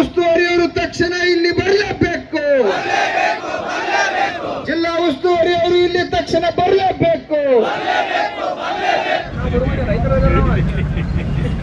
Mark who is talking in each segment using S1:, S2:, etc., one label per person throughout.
S1: ಉಸ್ತುವಾರಿಯವರು ತಕ್ಷಣ ಇಲ್ಲಿ ಬರಲೇಬೇಕು. ಜಿಲ್ಲಾ ಉಸ್ತುವಾರಿಯವರು ಇಲ್ಲಿ ತಕ್ಷಣ ಬರಲೇಬೇಕು.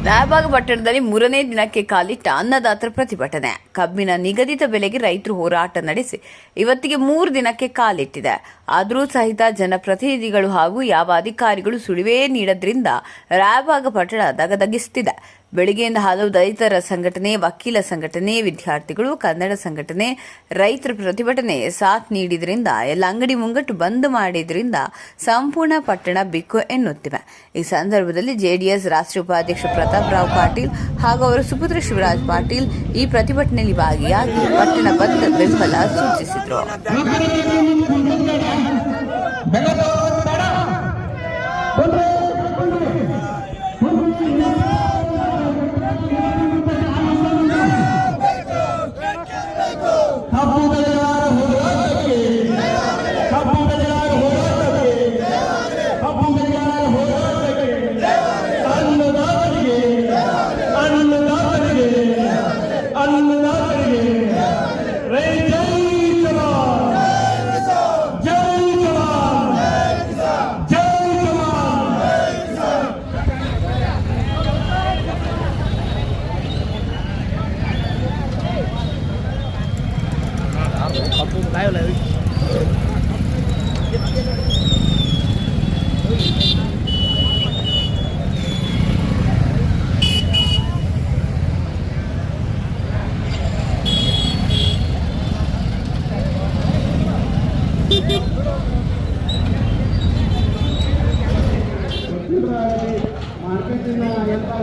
S2: ರಾಯಬಾಗ ಪಟ್ಟಣದಲ್ಲಿ ಮೂರನೇ ದಿನಕ್ಕೆ ಕಾಲಿಟ್ಟ ಅನ್ನದಾತರ ಪ್ರತಿಭಟನೆ. ಕಬ್ಬಿನ ನಿಗದಿತ ಬೆಲೆಗೆ ರೈತರು ಹೋರಾಟ ನಡೆಸಿ ಇವತ್ತಿಗೆ ಮೂರು ದಿನಕ್ಕೆ ಕಾಲಿಟ್ಟಿದೆ. ಆದರೂ ಸಹಿತ ಜನಪ್ರತಿನಿಧಿಗಳು ಹಾಗೂ ಯಾವ ಅಧಿಕಾರಿಗಳು ಸುಳಿವೇ ನೀಡದ್ರಿಂದ ರಾಯಬಾಗ ಪಟ್ಟಣ ದಗದಗಿಸುತ್ತಿದೆ ಬೆಳಗ್ಗೆಯಿಂದ ಹಲವು ದಲಿತರ ಸಂಘಟನೆ, ವಕೀಲ ಸಂಘಟನೆ, ವಿದ್ಯಾರ್ಥಿಗಳು, ಕನ್ನಡ ಸಂಘಟನೆ, ರೈತರ ಪ್ರತಿಭಟನೆ ಸಾಥ್ ನೀಡಿದ್ರಿಂದ, ಎಲ್ಲ ಅಂಗಡಿ ಮುಂಗಟ್ಟು ಬಂದ್ ಮಾಡಿದ್ರಿಂದ ಸಂಪೂರ್ಣ ಪಟ್ಟಣ ಬಿಕ್ಕು ಎನ್ನುತ್ತಿವೆ. ಈ ಸಂದರ್ಭದಲ್ಲಿ ಜೆಡಿಎಸ್ ರಾಷ್ಟ್ರೀಯ ಉಪಾಧ್ಯಕ್ಷ ಪ್ರತಾಪ್ ರಾವ್ ಪಾಟೀಲ್ ಹಾಗೂ ಅವರ ಸುಪುತ್ರ ಶಿವರಾಜ್ ಪಾಟೀಲ್ ಈ ಪ್ರತಿಭಟನೆಯಲ್ಲಿ ಭಾಗಿಯಾಗಿ ಪಟ್ಟಣ ಬಂದ್ ಬೆಂಬಲ ಸೂಚಿಸಿದರು.
S1: ಕಬ್ಬು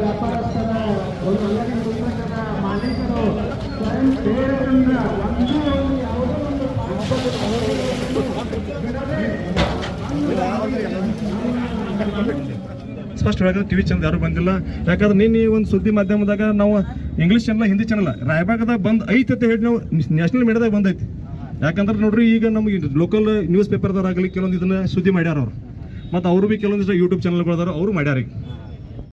S1: ವ್ಯಾಪಾರಸ್ಥರ ಒಂದು ಅಂಗಡಿ ಮುಖಂಡರ ಮಾಲೀಕರು ಸ್ವಯಂ ಸೇವೆಯಿಂದ ಒಂದು ಯಾವುದೋ ಒಂದು
S3: ಸ್ಪಷ್ಟ ಟಿ ಟಿವಿ ಚಾನಲ್ ಯಾರು ಬಂದಿಲ್ಲ. ಯಾಕಂದ್ರೆ ನಿನ್ನೆ ಒಂದು ಸುದ್ದಿ ಮಾಧ್ಯಮದಾಗ ನಾವು ಇಂಗ್ಲಿಷ್ ಚಾನಲ್ ಹಿಂದಿ ಚಾನಲ್ ರಾಯಬಾಗದಾಗ ಬಂದ್ ಐತೆ ಅಂತ ಹೇಳಿ ನಾವು ನ್ಯಾಷನಲ್ ಮೀಡಿಯಾದಾಗ ಬಂದೈತಿ. ಯಾಕಂದ್ರೆ ನೋಡ್ರಿ, ಈಗ ನಮಗೆ ಲೋಕಲ್ ನ್ಯೂಸ್ ಪೇಪರ್ದವ್ರಾಗಲಿ ಕೆಲವೊಂದು ಇದನ್ನ ಸುದ್ದಿ ಮಾಡ್ಯಾರ ಅವ್ರು. ಮತ್ತು ಅವರು ಭೀ ಕೆಲವೊಂದಿಷ್ಟು ಯೂಟ್ಯೂಬ್ ಚಾನಲ್ಗಳದಾರ ಅವರು ಮಾಡ್ಯಾರ ಈಗ.